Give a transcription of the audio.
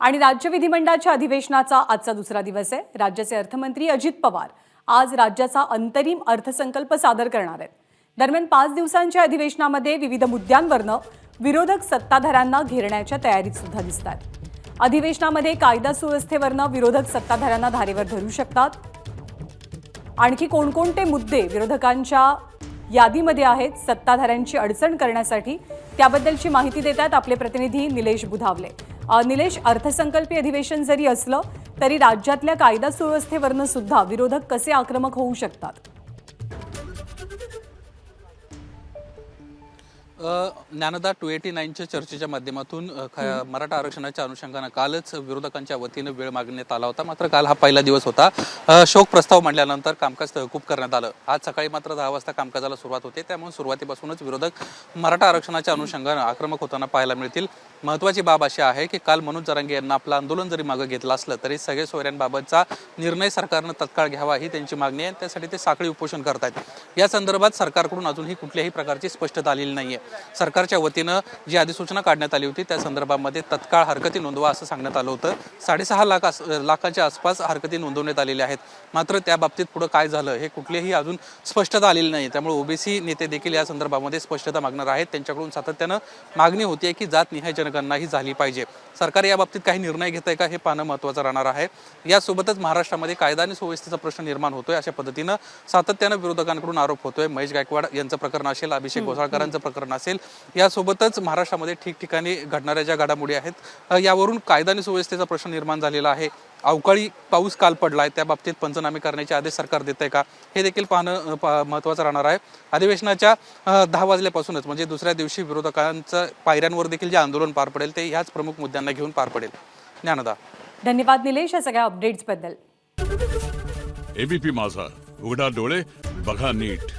आणि राज्य विधिमंडळाच्या अधिवेशनाचा आजचा दुसरा दिवस आहे. राज्याचे अर्थमंत्री अजित पवार आज राज्याचा अंतरिम अर्थसंकल्प सादर करणार आहेत. दरम्यान पाच दिवसांच्या अधिवेशनामध्ये विविध मुद्द्यांवरनं विरोधक सत्ताधाऱ्यांना घेरण्याच्या तयारीत सुद्धा दिसतात अधिवेशनामध्ये कायदा सुव्यवस्थेवरनं विरोधक सत्ताधाऱ्यांना धारेवर धरू शकतात. आणखी कोणकोणते मुद्दे विरोधकांच्या यादीमध्ये आहेत सत्ताधाऱ्यांची अडचण करण्यासाठी. त्याबद्दलची माहिती देतात आपले प्रतिनिधी निलेश बुधावले. निलेश अर्थसंकल्पीय अधिवेशन जरी असलं तरी राज्यातल्या कायदा सुव्यवस्थेवरनं सुद्धा विरोधक कसे आक्रमक होऊ शकतात? ज्ञानदा टू एटी नाईनच्या चर्चेच्या माध्यमातून ख- मराठा आरक्षणाच्या अनुषंगानं कालच विरोधकांच्या वतीनं वेळ मागण्यात आला होता. मात्र काल हा पहिला दिवस होता. शोक प्रस्ताव मांडल्यानंतर कामकाज तहकूब करण्यात आलं. आज सकाळी मात्र दहा वाजता कामकाजाला सुरुवात होते. त्यामुळे सुरुवातीपासूनच विरोधक मराठा आरक्षणाच्या अनुषंगानं आक्रमक होताना पाहायला मिळतील. महत्वाची बाब अशी आहे की काल मनोज जरांगे यांना आपलं आंदोलन जरी मागं घेतलं असलं तरी सगळे सोयऱ्यांबाबतचा निर्णय सरकारनं तत्काळ घ्यावा ही त्यांची मागणी आहे. त्यासाठी ते साखळी उपोषण करतायत. या संदर्भात सरकारकडून अजूनही कुठल्याही प्रकारची स्पष्टता आलेली नाही आहे सरकारच्या वतीनं जी अधिसूचना काढण्यात आली होती त्या संदर्भामध्ये तत्काळ हरकती नोंदवा असं सांगण्यात आलं होतं. साडेसहा लाख आस- लाखाच्या आसपास हरकती नोंदवण्यात आलेल्या आहेत. मात्र त्या बाबतीत पुढं काय झालं हे कुठलेही अजून स्पष्टता आलेली नाही त्यामुळे ओबीसी नेते देखील या संदर्भामध्ये स्पष्टता मागणार आहेत. त्यांच्याकडून सातत्यानं मागणी होती की जातनिहाय जनगणना ही झाली पाहिजे. सरकार या बाबतीत काही निर्णय घेत आहे का हे पाहणं महत्त्वाचं राहणार आहे. यासोबतच महाराष्ट्रामध्ये कायदा आणि सुव्यवस्थेचा प्रश्न निर्माण होतोय अशा पद्धतीनं सातत्यानं विरोधकांकडून आरोप होतोय. महेश गायकवाड यांचं प्रकरण असेल अभिषेक घोसाळकरांचं प्रकरण असेल. यासोबतच महाराष्ट्रामध्ये ठिकठिकाणी घडणाऱ्या ज्या घडामोडी आहेत यावरून कायदा आणि सुव्यवस्थेचा प्रश्न निर्माण झालेला आहे. अवकाळी पाऊस काल पडलाय त्या बाबतीत पंचनामे करण्याचे आदेश सरकार देत आहे का हे देखील पाहणं महत्त्वाचं राहणार आहे. अधिवेशनाच्या दहा वाजल्यापासूनच म्हणजे दुसऱ्या दिवशी विरोधकांचं पायऱ्यांवर देखील जे आंदोलन पार पडेल ते ह्याच प्रमुख मुद्द्यांना घेऊन पार पडेल. ज्ञानदा. धन्यवाद निलेश या सगळ्या अपडेट्सबद्दल एबीपी माझा उघडा डोळे बघा नीट.